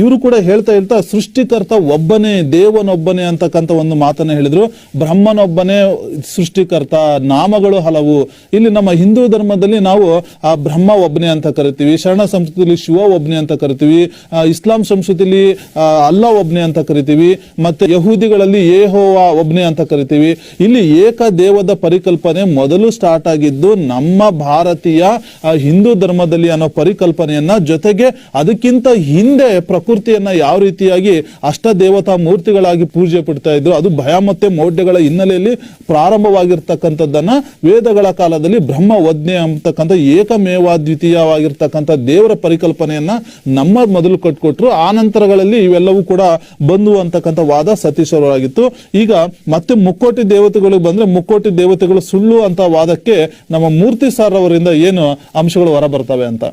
ಇವರು ಕೂಡ ಹೇಳ್ತಾ ಹೇಳ್ತಾ ಸೃಷ್ಟಿಕರ್ತ ಒಬ್ಬನೇ, ದೇವನೊಬ್ಬನೇ ಅಂತಕ್ಕಂಥ ಒಂದು ಮಾತನ್ನ ಹೇಳಿದ್ರು. ಬ್ರಹ್ಮನೊಬ್ಬನೇ ಸೃಷ್ಟಿಕರ್ತ, ನಾಮಗಳು ಹಲವು. ಇಲ್ಲಿ ನಮ್ಮ ಹಿಂದೂ ಧರ್ಮದಲ್ಲಿ ನಾವು, ಆ ಬ್ರಹ್ಮ ಒಬ್ಬನೇ ಅಂತ ಕರಿತೀವಿ, ಶರಣ ಸಂಸ್ಕೃತಿಯಲ್ಲಿ ಶಿವ ಒಬ್ಬನೇ ಅಂತ ಕರಿತೀವಿ ಇಸ್ಲಾಂ ಸಂಸ್ಕೃತಿಯಲ್ಲಿ ಅಲ್ಲ ಒಬ್ಬನೇ ಅಂತ ಕರಿತೀವಿ, ಮತ್ತೆ ಯಹೂದಿಗಳಲ್ಲಿ ಏಹೋವ ಒಬ್ಬನೇ ಅಂತ ಕರಿತೀವಿ. ಇಲ್ಲಿ ಏಕ ದೇವದ ಪರಿಕಲ್ಪನೆ ಮೊದಲು ಸ್ಟಾರ್ಟ್ ಆಗಿದ್ದು ನಮ್ಮ ಭಾರತೀಯ ಹಿಂದೂ ಧರ್ಮದಲ್ಲಿ ಅನ್ನೋ ಪರಿಕಲ್ಪನೆಯನ್ನ ಜೊತೆಗೆ ಅದಕ್ಕಿಂತ ಹಿಂದೆ ಪ್ರಕೃತಿಯನ್ನ ಯಾವ ರೀತಿಯಾಗಿ ಅಷ್ಟ ದೇವತಾ ಮೂರ್ತಿಗಳಾಗಿ ಪೂಜೆ ಪಡ್ತಾ ಇದ್ರು, ಅದು ಭಯ ಮತ್ತೆ ಮೌಢ್ಯಗಳ ಹಿನ್ನೆಲೆಯಲ್ಲಿ ಪ್ರಾರಂಭವಾಗಿರ್ತಕ್ಕಂಥದ್ದನ್ನ ವೇದಗಳ ಕಾಲದಲ್ಲಿ ಬ್ರಹ್ಮ ವಜ್ಞೆ ಅಂತಕ್ಕಂಥ ಏಕಮೇವಾದ್ವಿತೀಯವಾಗಿರ್ತಕ್ಕಂಥ ದೇವರ ಪರಿಕಲ್ಪನೆಯನ್ನ ನಮ್ಮ ಮೊದಲು ಕಟ್ಕೊಟ್ರು. ಆ ನಂತರಗಳಲ್ಲಿ ಇವೆಲ್ಲವೂ ಕೂಡ ಬಂದು ಅಂತಕ್ಕಂಥ ವಾದ ಸತೀಶ್ವರವಾಗಿತ್ತು ಈಗ ಮತ್ತೆ ಮುಕ್ಕೋಟಿ ದೇವತೆಗಳು ಬಂದ್ರೆ ಮುಕ್ಕೋಟಿ ದೇವತೆಗಳು ಸುಳ್ಳು ಅಂತ ವಾದಕ್ಕೆ ನಮ್ಮ ಮೂರ್ತಿ ಸಾರ್ ಅವರಿಂದ ಏನು ಅಂಶಗಳು ಹೊರ ಬರ್ತವೆ ಅಂತ?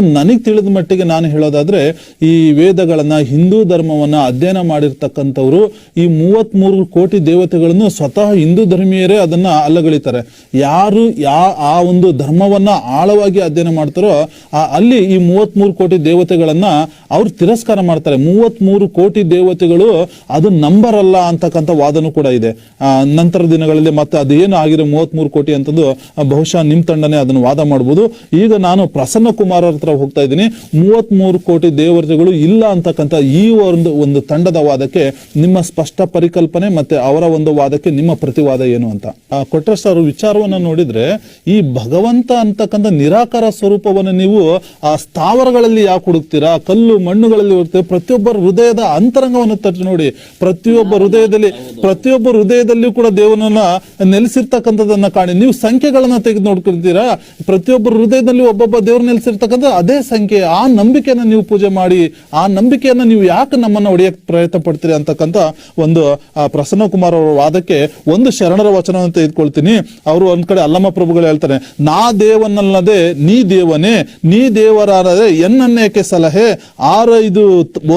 ನನಗೆ ತಿಳಿದ ಮಟ್ಟಿಗೆ ನಾನು ಹೇಳೋದಾದ್ರೆ, ಈ ವೇದಗಳನ್ನ, ಹಿಂದೂ ಧರ್ಮವನ್ನ ಅಧ್ಯಯನ ಮಾಡಿರ್ತಕ್ಕಂಥವ್ರು ಈ ಮೂವತ್ಮೂರು ಕೋಟಿ ದೇವತೆಗಳನ್ನು ಸ್ವತಃ ಹಿಂದೂ ಧರ್ಮೀಯರೇ ಅದನ್ನ ಅಲ್ಲಗಳಿತಾರೆ. ಯಾರು ಯಾ, ಆ ಒಂದು ಧರ್ಮವನ್ನ ಆಳವಾಗಿ ಅಧ್ಯಯನ ಮಾಡ್ತಾರೋ, ಆ, ಅಲ್ಲಿ ಈ ಮೂವತ್ಮೂರು ಕೋಟಿ ದೇವತೆಗಳನ್ನ ಅವ್ರು ತಿರಸ್ಕಾರ ಮಾಡ್ತಾರೆ. ಮೂವತ್ಮೂರು ಕೋಟಿ ದೇವತೆಗಳು ಅದು ನಂಬರ್ ಅಲ್ಲ ಅಂತಕ್ಕಂಥ ವಾದನೂ ಕೂಡ ಇದೆ. ನಂತರ ದಿನಗಳಲ್ಲಿ ಮತ್ತೆ ಅದೇನು ಆಗಿದೆ ಮೂವತ್ಮೂರು ಕೋಟಿ ಅಂತಂದು ಬಹುಶಃ ನಿಮ್ ತಂಡನೇ ಅದನ್ನು ವಾದ ಮಾಡ್ಬೋದು. ಈಗ ನಾನು ಪ್ರಸನ್ನ ಕುಮಾರ್ ಹತ್ರ ಹೋಗ್ತಾ ಇದ್ದೀನಿ. ಮೂವತ್ಮೂರು ಕೋಟಿ ದೇವತೆಗಳು ಇಲ್ಲ ಅಂತಕ್ಕಂಥ ಈ ಒಂದು ಒಂದು ತಂಡದ ವಾದಕ್ಕೆ ನಿಮ್ಮ ಸ್ಪಷ್ಟ ಪರಿಕಲ್ಪನೆ ಮತ್ತೆ ಅವರ ಒಂದು ವಾದಕ್ಕೆ ನಿಮ್ಮ ಪ್ರತಿವಾದ ಏನು ಅಂತ. ಕೊಟ್ರಸ್ ಅವರು ವಿಚಾರವನ್ನ ನೋಡಿದ್ರೆ ಈ ಭಗವಂತ ಅಂತಕ್ಕಂಥ ನಿರಾಕಾರ ಸ್ವರೂಪವನ್ನು ನೀವು ಆ ಸ್ಥಾವರಗಳಲ್ಲಿ ಯಾಕೆ ಹುಡುಕ್ತೀರಾ? ಕಲ್ಲು ಮಣ್ಣುಗಳಲ್ಲಿ ಹುಡುಕ್ತೀರಾ? ಪ್ರತಿಯೊಬ್ಬರ ಹೃದಯದ ಅಂತರಂಗವನ್ನು ತಟ್ಟು ನೋಡಿ. ಪ್ರತಿಯೊಬ್ಬ ಹೃದಯದಲ್ಲಿ, ಪ್ರತಿಯೊಬ್ಬ ಹೃದಯದಲ್ಲಿಯೂ ಕೂಡ ದೇವನನ್ನ ನೆಲೆಸಿರ್ತಕ್ಕಂಥದ್ದನ್ನ ಕಾಣಿ. ನೀವು ಸಂಖ್ಯೆಗಳನ್ನ ತೆಗೆದು ನೋಡ್ಕೊಳ್ತೀರಾ ಪ್ರತಿಯೊಬ್ಬರ ಹೃದಯದಲ್ಲಿ ಒಬ್ಬೊಬ್ಬ ದೇವ್ರ ನೆಲೆಸಿರ್ತಕ್ಕಂಥ ಅದೇ ಸಂಖ್ಯೆ, ಆ ನಂಬಿಕೆಯನ್ನು ನೀವು ಪೂಜೆ ಮಾಡಿ, ಆ ನಂಬಿಕೆಯನ್ನ ನೀವು ಯಾಕೆ ನಮ್ಮನ್ನ ಹೊಡೆಯಕ್ಕೆ ಪ್ರಯತ್ನ ಪಡ್ತೀರಿ ಅಂತಕ್ಕಂಥ ಒಂದು ಪ್ರಸನ್ನ ಕುಮಾರ್ ಅವರ ವಾದಕ್ಕೆ ಒಂದು ಶರಣರ ವಚನವನ್ನು ತೆಗೆದುಕೊಳ್ತೀನಿ ಅವರು ಒಂದ್ ಕಡೆ ಅಲ್ಲಮ್ಮ ಪ್ರಭುಗಳು ಹೇಳ್ತಾರೆ, ನಾ ದೇವನಲ್ಲದೆ ನೀ ದೇವನೇ, ನೀ ದೇವರಾದರೆ ಎನ್ನನ್ನೇಕೆ ಸಲಹೆ? ಆರೈದು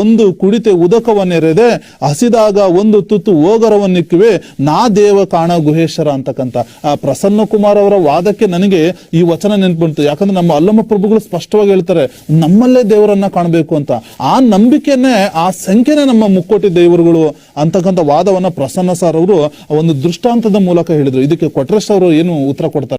ಒಂದು ಕುಡಿತೆ ಉದಕವನ್ನೆರೆದೆ, ಹಸಿದಾಗ ಒಂದು ತುತ್ತು ಓಗರವನ್ನಿಕ್ಕುವೆ, ನಾ ದೇವ ಕಾಣ ಗುಹೇಶ್ವರ ಅಂತಕ್ಕಂಥ. ಆ ಪ್ರಸನ್ನ ಕುಮಾರ್ ಅವರ ವಾದಕ್ಕೆ ನನಗೆ ಈ ವಚನ ನೆನ್ಪು ಬಂತು ಯಾಕಂದ್ರೆ ನಮ್ಮ ಅಲ್ಲಮ್ಮ ಪ್ರಭುಗಳು ಸ್ಪಷ್ಟವಾಗಿ ಹೇಳ್ತಾರೆ, ನಮ್ಮಲ್ಲೇ ದೇವರನ್ನ ಕಾಣಬೇಕು ಅಂತ. ಆ ನಂಬಿಕೆನೇ, ಆ ಸಂಖ್ಯೆನೇ ನಮ್ಮ ಮುಕ್ಕೋಟಿ ದೇವರುಗಳು ಅಂತಕ್ಕಂಥ ವಾದವನ್ನ ಪ್ರಸನ್ನ ಸರ್ ಅವರು ಒಂದು ದೃಷ್ಟಾಂತದ ಮೂಲಕ ಹೇಳಿದ್ರು. ಇದಕ್ಕೆ ಕೊಟ್ರೇಶ್ ಅವರು ಏನು ಉತ್ತರ ಕೊಡ್ತಾರೆ?